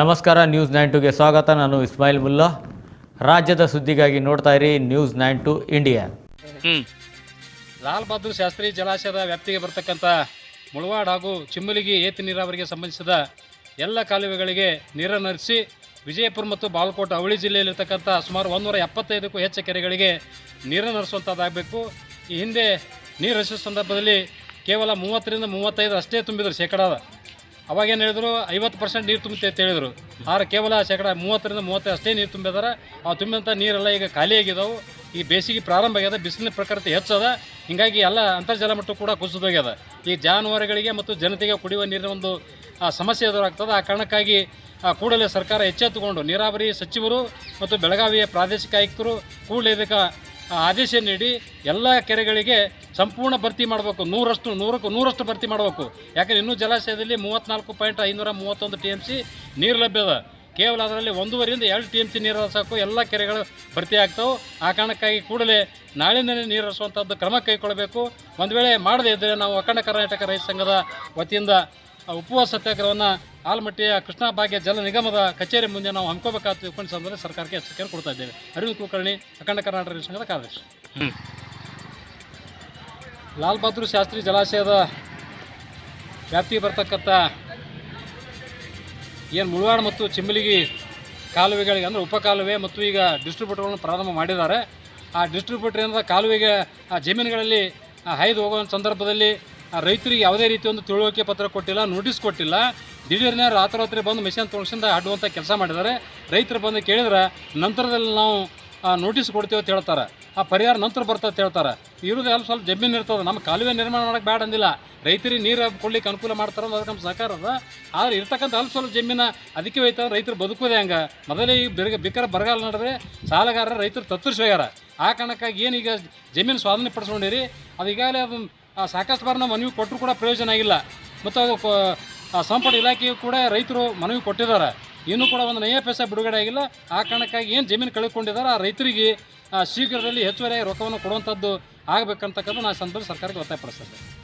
ನಮಸ್ಕಾರ news nine ಟುಗೆ ಸ್ವಾಗತ. ನಾನು ಇಸ್ಮಾಯಿಲ್ ಮುಲ್ಲಾ. ರಾಜ್ಯದ ಸುದ್ದಿಗಾಗಿ ನೋಡ್ತಾ ಇರಿ news nine to India Lal Bahadur Shastri ಜಲಾಶಯದ ವ್ಯಾಪ್ತಿಗೆ ಬರ್ತಕ್ಕಂಥ ಮುಳವಾಡ್ ಹಾಗೂ ಚಿಮ್ಮಲಿಗಿ ಏತ ನೀರಾವರಿಗೆ ಸಂಬಂಧಿಸಿದ ಎಲ್ಲ ಕಾಲುವೆಗಳಿಗೆ ನೀರನ್ನು ಹರಿಸಿ ವಿಜಯಪುರ ಮತ್ತು ಬಾಗಲಕೋಟೆ, ಅವಳಿ ಜಿಲ್ಲೆಯಲ್ಲಿರ್ತಕ್ಕಂಥ ಸುಮಾರು ಒಂದೂರ ಎಪ್ಪತ್ತೈದಕ್ಕೂ ಹೆಚ್ಚು ಕೆರೆಗಳಿಗೆ ನೀರನ್ನು ಹರಿಸುವಂಥದ್ದಾಗಬೇಕು. ಈ ಹಿಂದೆ ನೀರು ಹರಿಸುವ ಸಂದರ್ಭದಲ್ಲಿ ಕೇವಲ ಮೂವತ್ತರಿಂದ ಮೂವತ್ತೈದು ಅಷ್ಟೇ ತುಂಬಿದ್ರು ಶೇಕಡಾದ ಅವಾಗೇನು ಹೇಳಿದ್ರು, ಐವತ್ತು ಪರ್ಸೆಂಟ್ ನೀರು ತುಂಬುತ್ತೆ ಅಂತ ಹೇಳಿದರು. ಆದರೆ ಕೇವಲ ಶೇಕಡ ಮೂವತ್ತರಿಂದ ಮೂವತ್ತು ಅಷ್ಟೇ ನೀರು ತುಂಬಿದಾರೆ. ಆ ತುಂಬಿದಂಥ ನೀರೆಲ್ಲ ಈಗ ಖಾಲಿಯಾಗಿದ್ದಾವೆ ಈ ಬೇಸಿಗೆ ಪ್ರಾರಂಭ ಆಗ್ಯದ, ಬಿಸಿಲಿನ ಪ್ರಕೃತಿ ಹೆಚ್ಚದ. ಹಿಂಗಾಗಿ ಎಲ್ಲ ಅಂತರ್ಜಲ ಮಟ್ಟ ಕೂಡ ಕುಸಿದೋಗ್ಯದ ಈ ಜಾನುವಾರುಗಳಿಗೆ ಮತ್ತು ಜನತೆಗೆ ಕುಡಿಯುವ ನೀರಿನ ಒಂದು ಸಮಸ್ಯೆ ಎದುರಾಗ್ತದೆ. ಆ ಕಾರಣಕ್ಕಾಗಿ ಕೂಡಲೇ ಸರ್ಕಾರ ಎಚ್ಚೆತ್ತುಕೊಂಡು ನೀರಾವರಿ ಸಚಿವರು ಮತ್ತು ಬೆಳಗಾವಿಯ ಪ್ರಾದೇಶಿಕ ಆಯುಕ್ತರು ಕೂಡಲೇ ಇದಕ್ಕೆ ಆದೇಶ ನೀಡಿ ಎಲ್ಲ ಕೆರೆಗಳಿಗೆ ಸಂಪೂರ್ಣ ಭರ್ತಿ ಮಾಡಬೇಕು. ನೂರಷ್ಟು, ನೂರಕ್ಕೂ, ನೂರಷ್ಟು ಭರ್ತಿ ಮಾಡಬೇಕು. ಯಾಕಂದ್ರೆ ಇನ್ನೂ ಜಲಾಶಯದಲ್ಲಿ ಮೂವತ್ತ್ನಾಲ್ಕು ಪಾಯಿಂಟ್ ಐನೂರ ಮೂವತ್ತೊಂದು ಟಿ ಎಂ ಸಿ ನೀರು ಲಭ್ಯ ಅದ. ಕೇವಲ ಅದರಲ್ಲಿ ಒಂದೂವರೆಯಿಂದ ಎರಡು ಟಿ ಎಂ ಸಿ ನೀರು ಸಾಕು. ಎಲ್ಲ ಕೆರೆಗಳು ಭರ್ತಿ ಆಗ್ತಾವೆ. ಆ ಕಾರಣಕ್ಕಾಗಿ ಕೂಡಲೇ ನಾಳಿನಲ್ಲಿ ನೀರು ಹರಿಸುವಂಥದ್ದು ಕ್ರಮ ಕೈಗೊಳ್ಳಬೇಕು. ಒಂದು ವೇಳೆ ಮಾಡದೇ ಇದ್ದರೆ ನಾವು ಅಖಂಡ ಕರ್ನಾಟಕ ರೈತ ಸಂಘದ ವತಿಯಿಂದ ಉಪವಾಸ ಸತ್ಯಾಗ್ರಹವನ್ನು ಆಲಮಟ್ಟಿಯ ಕೃಷ್ಣ ಭಾಗ್ಯ ಜಲ ನಿಗಮದ ಕಚೇರಿ ಮುಂದೆ ನಾವು ಹಮ್ಮಿಕೋಬೇಕಾದ ತಿಳ್ಕೊಂಡು ಸಂದರ್ಭದಲ್ಲಿ ಸರ್ಕಾರಕ್ಕೆ ಎಚ್ಚರಿಕೆಯನ್ನು ಕೊಡ್ತಾ ಇದ್ದೇವೆ. ಅರವಿಂದ್ ಕುಲಕರ್ಣಿ, ಅಖಂಡ ಕರ್ನಾಟಕ ರೈತ ಸಂಘದ ಕಾರ್ಯದರ್ಶಿ. ಲಾಲ್ ಬಹದ್ದೂರ್ ಶಾಸ್ತ್ರಿ ಜಲಾಶಯದ ವ್ಯಾಪ್ತಿಗೆ ಬರ್ತಕ್ಕಂಥ ಏನು ಮುಳವಾಡ ಮತ್ತು ಚಿಮ್ಮಲಿಗಿ ಕಾಲುವೆಗಳಿಗೆ, ಅಂದರೆ ಉಪಕಾಲುವೆ ಮತ್ತು ಈಗ ಡಿಸ್ಟ್ರಿಬ್ಯೂಟರ್ಗಳನ್ನು ಪ್ರಾರಂಭ ಮಾಡಿದ್ದಾರೆ. ಆ ಡಿಸ್ಟ್ರಿಬ್ಯೂಟರಿಂದ ಕಾಲುವೆಗೆ, ಆ ಜಮೀನುಗಳಲ್ಲಿ ಹೈದು ಹೋಗುವ ಸಂದರ್ಭದಲ್ಲಿ ರೈತರಿಗೆ ಯಾವುದೇ ರೀತಿ ಒಂದು ತಿಳುವಳಿಕೆ ಪತ್ರ ಕೊಟ್ಟಿಲ್ಲ, ನೋಟಿಸ್ ಕೊಟ್ಟಿಲ್ಲ. ದಿಢೀರ್ನೇ ರಾತ್ರೋತ್ರಿ ಬಂದು ಮಿಷನ್ ತೊಳ್ಸಿಂದ ಅಡ್ಡುವಂಥ ಕೆಲಸ ಮಾಡಿದ್ದಾರೆ. ರೈತರು ಬಂದು ಕೇಳಿದ್ರೆ ನಂತರದಲ್ಲಿ ನಾವು ನೋಟಿಸ್ ಕೊಡ್ತೀವಿ ಅಂತ ಹೇಳ್ತಾರೆ. ಆ ಪರಿಹಾರ ನಂತರ ಬರ್ತದೆ ಹೇಳ್ತಾರೆ. ಇರೋದು ಎಲ್ಲ ಸ್ವಲ್ಪ ಜಮೀನು ಇರ್ತದೆ. ನಮ್ಮ ಕಾಲುವೆ ನಿರ್ಮಾಣ ಮಾಡೋಕೆ ಬೇಡ ಅಂದಿಲ್ಲ. ರೈತರಿಗೆ ನೀರು ಕೊಡ್ಲಿಕ್ಕೆ ಅನುಕೂಲ ಮಾಡ್ತಾರೆ ಅದಕ್ಕೆ ನಮ್ಮ ಸಹಕಾರ ಅದ. ಆದ್ರೆ ಇರ್ತಕ್ಕಂಥ ಅಲ್ಪ ಸ್ವಲ್ಪ ಜಮೀನ ಅದಕ್ಕೆ ಹೋಯ್ತಾರೆ ರೈತರು ಬದುಕೋದೇ ಹಂಗೆ. ಮೊದಲೇ ಈ ಬಿರ್ಗ ಬಿಕ್ಕರ ಬರಗಾಲ ನಡೆದ್ರೆ ಸಾಲಗಾರರ, ರೈತರು ತತ್ತರಿಸೋಗ್ಯಾರ ಆ ಕಾರಣಕ್ಕಾಗಿ ಏನೀಗ ಜಮೀನು ಸ್ವಾಧೀನ ಪಡಿಸ್ಕೊಂಡಿರಿ? ಅದು ಈಗಾಗಲೇ ಅದು ಸಾಕಷ್ಟು ಬಾರ ನಾವು ಮನವಿ ಕೊಟ್ಟರು ಕೂಡ ಪ್ರಯೋಜನ ಆಗಿಲ್ಲ. ಮತ್ತು ಅದು ಸಂಪುಟ ಇಲಾಖೆಯು ಕೂಡ ರೈತರು ಮನವಿ ಕೊಟ್ಟಿದ್ದಾರೆ. ಇನ್ನೂ ಕೂಡ ಒಂದು ನಯ ಪೈಸೆ ಬಿಡುಗಡೆ ಆಗಿಲ್ಲ. ಆ ಕಾರಣಕ್ಕಾಗಿ ಏನು ಜಮೀನು ಕಳೆದುಕೊಂಡಿದ್ದಾರೆ, ಆ ರೈತರಿಗೆ ಶೀಘ್ರದಲ್ಲಿ ಹೆಚ್ಚುವರಿಯಾಗಿ ರೊಕ್ಕವನ್ನು ಕೊಡುವಂಥದ್ದು ಆಗಬೇಕಂತಕ್ಕಂಥ ನಾನು ಸಂದರ್ಭ ಸರ್ಕಾರಕ್ಕೆ ಒತ್ತಾಯಪಡಿಸ್ತೇನೆ.